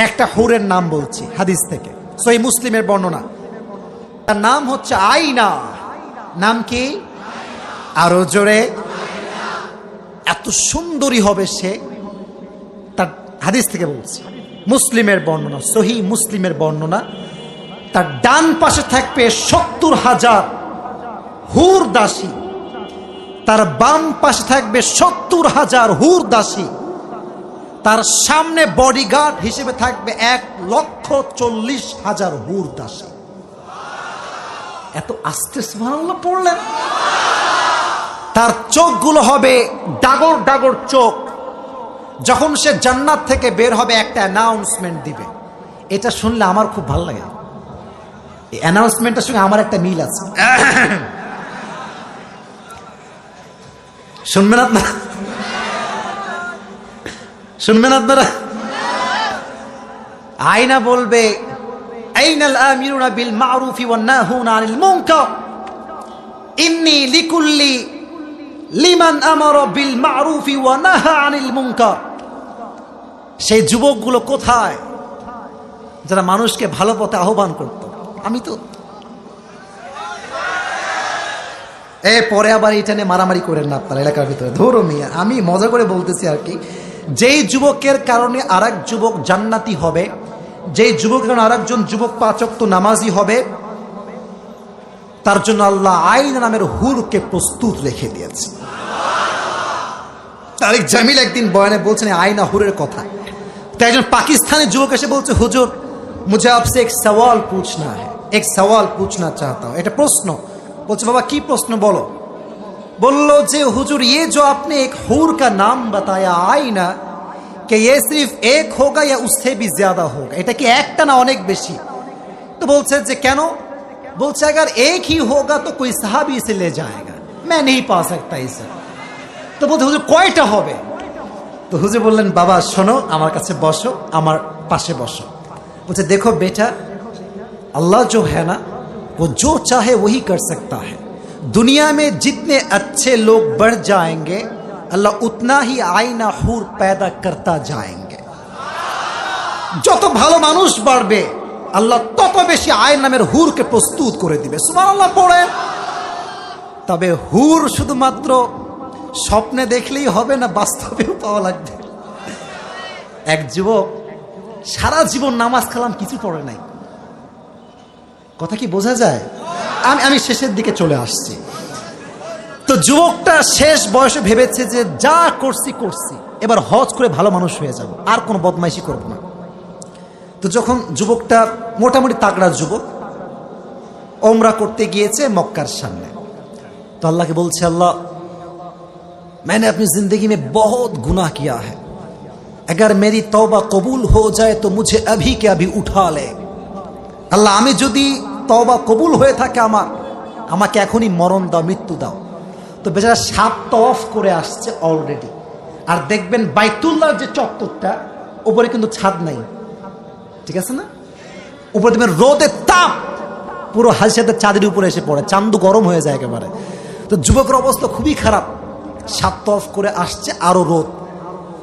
একটা হুরের নাম বলছি, হাদিস থেকে। সই মুসলিমের বর্ণনা। তার নাম হচ্ছে আইনা। নাম কি? আরও জোরে। এত সুন্দরী হবে সে, তার হাদিস থেকে বলছি। মুসলিমের বর্ণনা, সহি মুসলিমের বর্ণনা। তার ডান পাশে থাকবে সত্তর হাজার হুর দাসী। তার বাম পাশে থাকবে সত্তর হাজার হুর দাসী। তার সামনে বডিগার্ড হিসেবে থাকবে এক লক্ষ চল্লিশ হাজার হুর দাসী। এত আস্তে সুবহানাল্লাহ পড়লেন। তার চোখগুলো হবে ডাগর ডাগর চোখ। যখন সে জান্নাত থেকে বের হবে একটা অ্যানাউন্সমেন্ট দিবে। এটা শুনলে আমার খুব ভালো লাগে। এই অ্যানাউন্সমেন্টের সঙ্গে আমার একটা মিল আছে। শুনবেন আপনারা? শুনবেন আপনারা? আয়না বলবে, আইনাল বিল মারুফি আনিল ইন্নি বিল মারুফি আনিল সেই যুবকগুলো কোথায়? যারা মানুষকে ভালো পথে আহ্বান করত। আমি তো এ পরে আবার এটা নিয়ে মারামারি করেন না আপনার এলাকার ভিতরে। ধরো মিয়া, আমি মজা করে বলতেছি আর কি। যেই যুবকের কারণে আর যুবক জান্নাতি হবে, যেই যুবকের কারণে আর একজন যুবক পাচক তো নামাজি হবে, তার জন্য আল্লাহ আইন নামের হুরকে প্রস্তুত রেখে দিয়েছে। তারিক জামিল একদিন বয়ানে বলছেন আইনা হুরের কথা। তো একজন পাকিস্তানি যুবক এসে বলছে, হুজুর মুঝে আপসে এক সওয়াল পুছনা হ্যাঁ এক সওয়াল পুছনা চাহতা এটা প্রশ্ন। বলছে, বাবা, কি প্রশ্ন বলো? बोलो जे हुजूर ये जो आपने एक हूर का नाम बताया आईना कि ये सिर्फ एक होगा या उससे भी ज्यादा होगा এটা কি একটা না অনেক বেশি তো বলছে যে কেন বলছে अगर एक ही होगा तो कोई साहबी इसे ले जाएगा मैं नहीं पा सकता इसे তো বলছে হুজুর কয়টা হবে তো হুজুর বললেন বাবা শোনো আমার কাছে বসো আমার পাশে বসো বলছে দেখো বেটা अल्लाह जो है ना वो जो चाहे वही कर सकता है दुनिया में जितने अच्छे लोग बढ़ जाएंगे अल्लाह उतना ही आईना हुर पैदा करता जाएंगे যত ভালো মানুষ বাড়বে আল্লাহ তত বেশি আইন নামের হুরকে প্রস্তুত করে দিবে সুবহানাল্লাহ পড়ে তবে হুর শুধুমাত্র স্বপ্নে দেখলেই হবে না বাস্তবেও পাওয়া লাগবে এক যুবক সারা জীবন নামাজ কালাম কিছু পড়ে নাই কথা কি বোঝা যায় আমি আমি শেষের দিকে চলে আসছি তো যুবকটা শেষ বয়সে ভেবেছে যে যা করছি করছি এবার হজ করে ভালো মানুষ হয়ে যাব আর কোনো বদমাইশি করব না তো যখন যুবকটা মোটামুটি তাগড়া যুবক ওমরা করতে গিয়েছে মক্কার সামনে तो अल्लाह के बोल से अल्लाह मैंने अपनी जिंदगी में बहुत गुनाह किया है अगर मेरी तौबा कबूल हो जाए तो मुझे अभी के अभी उठा ले আল্লাহ আমি যদি তবা কবুল হয়ে থাকে আমার। আমাকে এখনই মরণ দাও, মৃত্যু দাও। তো বেচারা সাত তফ করে আসছে অলরেডি আর দেখবেন বাইতুল্লাহর যে চত্বরটা, উপরে কিন্তু ছাদ নাই। ঠিক আছে না? উপরে দেখবেন রোদের তাপ। পুরো হাসিয়াদের চাঁদের উপরে এসে পড়ে। চান্দু গরম হয়ে যায় একেবারে। তো যুবকের অবস্থা খুবই খারাপ। সাত তফ করে আসছে আরও রোদ।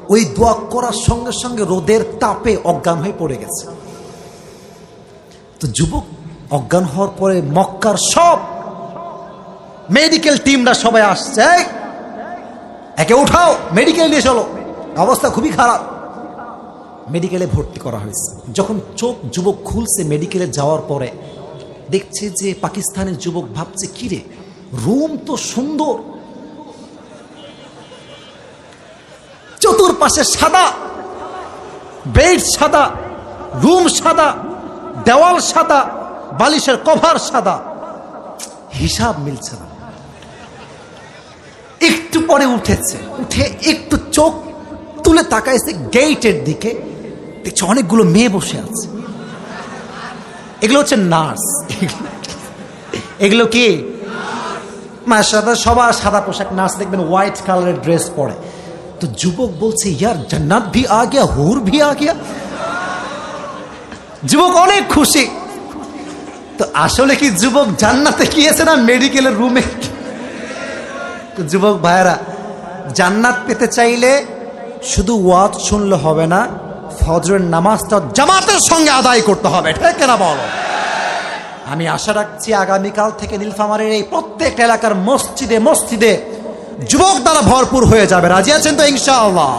ওই দোয়া করার সঙ্গে সঙ্গে রোদের তাপে অজ্ঞান হয়ে পড়ে গেছে। তো যুবক অজ্ঞান হওয়ার পরে মক্কার সব মেডিকেল টিমরা সবাই আসছে একে উঠাও মেডিকেল নিয়ে চলো। অবস্থা খুবই খারাপ। মেডিকেলে ভর্তি করা হয়েছে। যখন চোখ যুবক খুলছে মেডিকেলে যাওয়ার পরে, দেখছে যে পাকিস্তানের যুবক ভাবছে, কিরে, রুম তো সুন্দর। চতুর্পাশে সাদা বেড সাদা রুম সাদা, দেওয়াল সাদা বালিশের কভার সাদা। হিসাব মিলছে না। একটু পরে উঠেছে। উঠে একটু চোখ তুলে তাকাইছে গেইটের দিকে। দেখছে অনেকগুলো মেয়ে বসে আছে। এগুলো হচ্ছে নার্স। এগুলো কি? সাদা সবার সাদা পোশাক। নার্স দেখবেন হোয়াইট কালারের ড্রেস পরে। তো যুবক বলছে, ইয়ার জান্নাত ভি আ গিয়া, হুর ভি আ গিয়া? যুবক অনেক খুশি। তো আসলে কি যুবক জান্নাতে গিয়েছে না মেডিকেলের রুমে? যুবক ভাইয়েরা, জান্নাত পেতে চাইলে শুধু ওয়াজ শুনলে হবে না, ফজরের নামাজটা জামাতের সঙ্গে আদায় করতে হবে, ঠিক না বলো? আমি আশা রাখছি আগামীকাল থেকে নীলফামারের এই প্রত্যেক এলাকার মসজিদে মসজিদে যুবক দ্বারা ভরপুর হয়ে যাবে। রাজি আছেন তো ইনশাআল্লাহ?